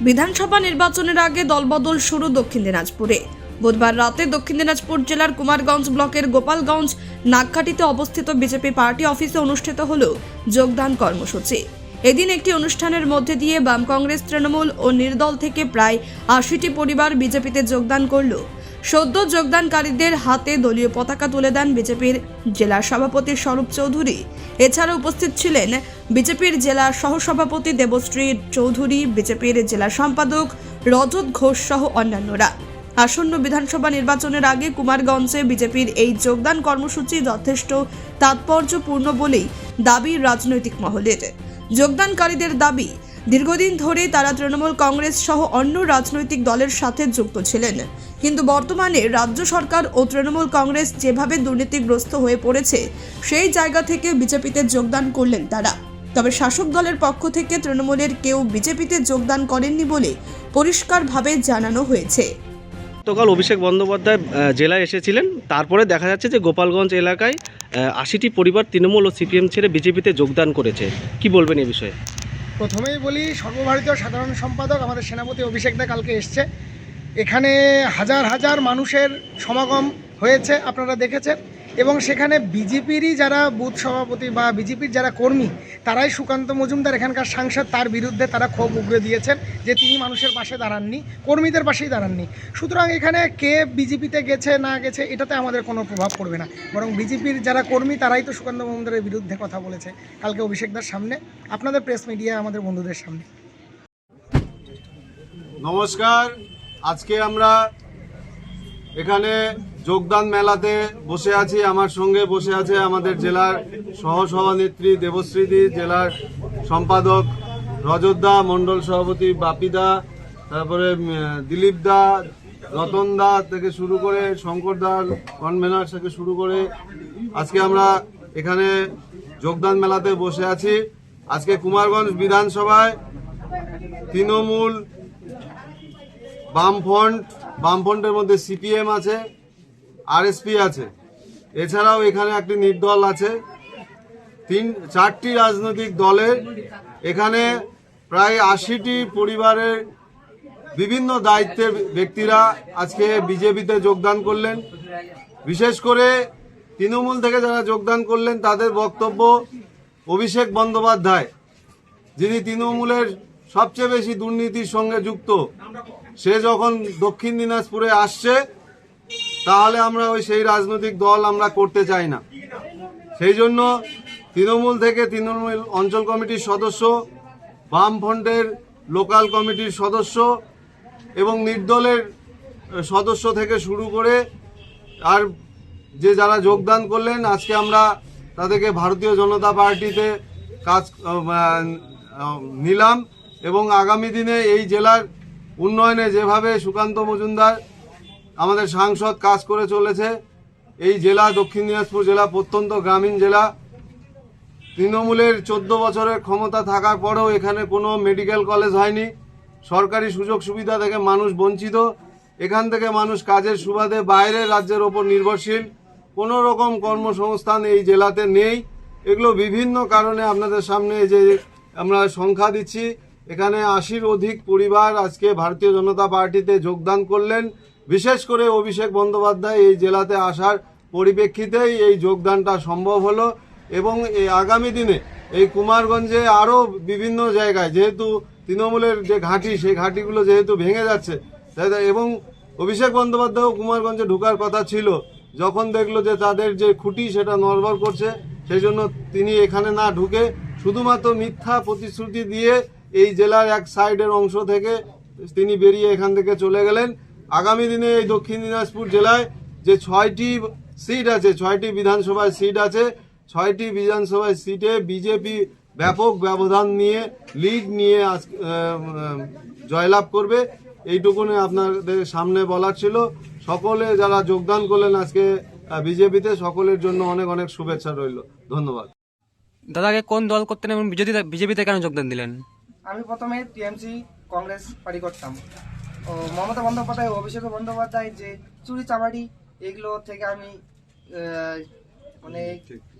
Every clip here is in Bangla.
বিধানসভা নির্বাচনের আগে দলবদল শুরু দক্ষিণ দিনাজপুরে। বুধবার রাতে দক্ষিণ দিনাজপুর জেলার কুমারগঞ্জ ব্লকের গোপালগঞ্জ নাগঘাটিতে অবস্থিত বিজেপি পার্টি অফিসে অনুষ্ঠিত হল যোগদান কর্মসূচি। এদিন একটি অনুষ্ঠানের মধ্যে দিয়ে বাম কংগ্রেস তৃণমূল ও নির্দল থেকে প্রায় আশিটি পরিবার বিজেপিতে যোগদান করল। সদ্য যোগদানকারীদের হাতে দলীয় পতাকা তুলে দেন বিজেপির জেলা সভাপতি স্বরূপ চৌধুরী। এছাড়া উপস্থিত ছিলেন বিজেপির জেলা সহসভাপতি দেবশ্রী চৌধুরী, বিজেপির জেলা সম্পাদক রজত ঘোষ সহ অন্যান্যরা। আসন্ন বিধানসভা নির্বাচনের আগে কুমারগঞ্জে বিজেপির এই যোগদান কর্মসূচি যথেষ্ট তাৎপর্যপূর্ণ বলেই দাবি রাজনৈতিক মহলের। যোগদানকারীদের দাবি দীর্ঘদিন ধরে তারা তৃণমূল কংগ্রেস সহ অন্য রাজনৈতিক দলের সাথে যুক্ত ছিলেন। কিন্তু বর্তমানে রাজ্য সরকার ও তৃণমূল কংগ্রেস যেভাবে দুর্নীতিগ্রস্ত হয়ে পড়েছে, সেই জায়গা থেকে বিজেপিতে যোগদান করলেন তারা। তবে শাসক দলের পক্ষ থেকে তৃণমূলের কেউ বিজেপিতে যোগদান করেননি বলে পরিষ্কারভাবে জানানো হয়েছে। গতকাল অভিষেক বন্দ্যোপাধ্যায় জেলায় এসেছিলেন। তারপরে দেখা যাচ্ছে যে গোপালগঞ্জ এলাকায় আশিটি পরিবার তৃণমূল ও সিপিএম ছেড়ে বিজেপিতে যোগদান করেছে। কি বলবেন এ বিষয়ে? প্রথমেই বলি, সর্বভারতীয় সাধারণ সম্পাদক আমাদের সেনাপতি অভিষেক দা কালকে এসছে। এখানে হাজার হাজার মানুষের সমাগম হয়েছে, আপনারা দেখেছেন। এবং সেখানে বিজেপিরই যারা বুথ সভাপতি বা বিজেপির যারা কর্মী, তারাই সুকান্ত মজুমদার, এখানকার সাংসদ, তার বিরুদ্ধে তারা ক্ষোভ উগরে দিয়েছেন যে তিনি মানুষের পাশে দাঁড়াননি, কর্মীদের পাশেই দাঁড়াননি। সুতরাং এখানে কে বিজেপিতে গেছে, না গেছে, এটাতে আমাদের কোনো প্রভাব পড়বে না। বরং বিজেপির যারা কর্মী, তারাই তো সুকান্ত মজুমদারের বিরুদ্ধে কথা বলেছে। কালকে অভিষেকদার সামনে, আপনাদের প্রেস মিডিয়া, আমাদের বন্ধুদের সামনে। নমস্কার। আজকে আমরা এখানে যোগদান মেলাতে বসে আছি, আমার সঙ্গে বসে আছে আমাদের জেলার সহসভানেত্রী দেবশ্রীদি, জেলার সম্পাদক রজত দা, মণ্ডল সভাপতি বাপিদা তারপরে দিলীপ দা, রতন দা থেকে শুরু করে শঙ্কর দা, কনভেনার থেকে শুরু করে আজকে আমরা এখানে যোগদান মেলাতে বসে আছি। আজকে কুমারগঞ্জ বিধানসভায় তৃণমূল বামফ্রন্ট বামফ্রন্টের মধ্যে সিপিএম আছে, আরএসপি আছে। এছাড়াও এখানে একটি নির্দল আছে। তিন, চারটি রাজনৈতিক দলের এখানে প্রায় আশিটি পরিবারের বিভিন্ন দায়িত্বের ব্যক্তিরা আজকে বিজেপিতে যোগদান করলেন। বিশেষ করে তৃণমূল থেকে যারা যোগদান করলেন, তাদের বক্তব্য অভিষেক বন্দ্যোপাধ্যায়, যিনি তৃণমূলের সবচেয়ে বেশি দুর্নীতির সঙ্গে যুক্ত। সে যখন দক্ষিণ দিনাজপুরে আসছে, তাহলে আমরা ওই সেই রাজনৈতিক দল আমরা করতে চাই না। সেই জন্য তৃণমূল থেকে তৃণমূল অঞ্চল কমিটির সদস্য, বামফ্রন্টের লোকাল কমিটির সদস্য এবং নির্দলের সদস্য থেকে শুরু করে আর যে যারা যোগদান করলেন, আজকে আমরা তাদেরকে ভারতীয় জনতা পার্টিতে কাজ নিলাম এবং আগামী দিনে এই জেলার উন্নয়নে যেভাবে সুকান্ত মজুমদার আমাদের সাংসদ কাজ করে চলেছে, এই জেলা, দক্ষিণ দিনাজপুর জেলা, প্রত্যন্ত গ্রামীণ জেলা, তৃণমূলের চোদ্দ বছরের ক্ষমতা থাকার পরেও এখানে কোনো মেডিকেল কলেজ হয়নি। সরকারি সুযোগ সুবিধা থেকে মানুষ বঞ্চিত। এখান থেকে মানুষ কাজের সুবাদে বাইরের রাজ্যের ওপর নির্ভরশীল। কোনো রকম কর্মসংস্থান এই জেলাতে নেই। এগুলো বিভিন্ন কারণে আপনাদের সামনে যে আমরা সংখ্যা দিচ্ছি। এখানে আশির অধিক পরিবার আজকে ভারতীয় জনতা পার্টিতে যোগদান করলেন। বিশেষ করে অভিষেক বন্দ্যোপাধ্যায় এই জেলাতে আসার পরিপ্রেক্ষিতেই এই যোগদানটা সম্ভব হলো এবং এই আগামী দিনে এই কুমারগঞ্জে আরও বিভিন্ন জায়গায় যেহেতু তৃণমূলের যে ঘাঁটি, সেই ঘাঁটিগুলো যেহেতু ভেঙে যাচ্ছে এবং অভিষেক বন্দ্যোপাধ্যায়ও কুমারগঞ্জে ঢুকার কথা ছিল, যখন দেখল যে তাদের যে খুঁটি সেটা নড়বড় করছে, সেই জন্য তিনি এখানে না ঢুকে শুধুমাত্র মিথ্যা প্রতিশ্রুতি দিয়ে এই জেলার এক সাইডের অংশ থেকে তিনি বেরিয়ে এখান থেকে চলে গেলেন। আগামী দিনে এই দক্ষিণ দিনাজপুর জেলায় যে ছয়টি সিট আছে, ছয়টি বিধানসভায় সিট আছে, ছয়টি বিধানসভায় সিটে বিজেপি ব্যাপক ব্যবধান নিয়ে, লিড নিয়ে আজ জয়লাভ করবে। এইটুকুনি আপনাদের সামনে বলার ছিল। সকলে যারা যোগদান করলেন আজকে বিজেপিতে, সকলের জন্য অনেক অনেক শুভেচ্ছা রইল। ধন্যবাদ। দাদাকে কোন দল করতেন এবং বিজেপিতে কেন যোগদান দিলেন? আমি প্রথমে টিএমসি কংগ্রেস পারি করতাম। ও মমতা বন্দ্যোপাধ্যায় অভিষেক বন্দ্যোপাধ্যায় যে চুরি চামারি এগুলো থেকে আমি মানে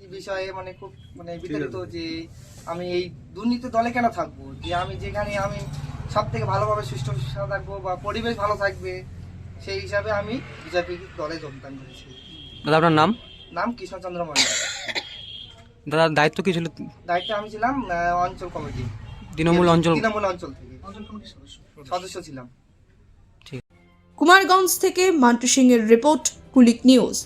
এই বিষয়ে মানে খুব মানে বিতাড়িত যে আমি এই দুর্নীতি দলে কেন থাকব? যে আমি যেখানে আমি সব থেকে ভালোভাবে সুস্থ থাকব বা পরিবেশ ভালো থাকবে সেই হিসাবে আমি বিজেপি দলে যোগদান করেছি। দাদা আপনার নাম? নাম কৃষ্ণচন্দ্র মন্ডল দাদা দায়িত্ব কি ছিল? দায়িত্ব আমি ছিলাম অঞ্চল কমিটি। অঞ্চল অঞ্চল থেকে। সদস্য ছিলাম। কুমারগঞ্জ থেকে মান্টু সিং এর রিপোর্ট কুলিক নিউজ।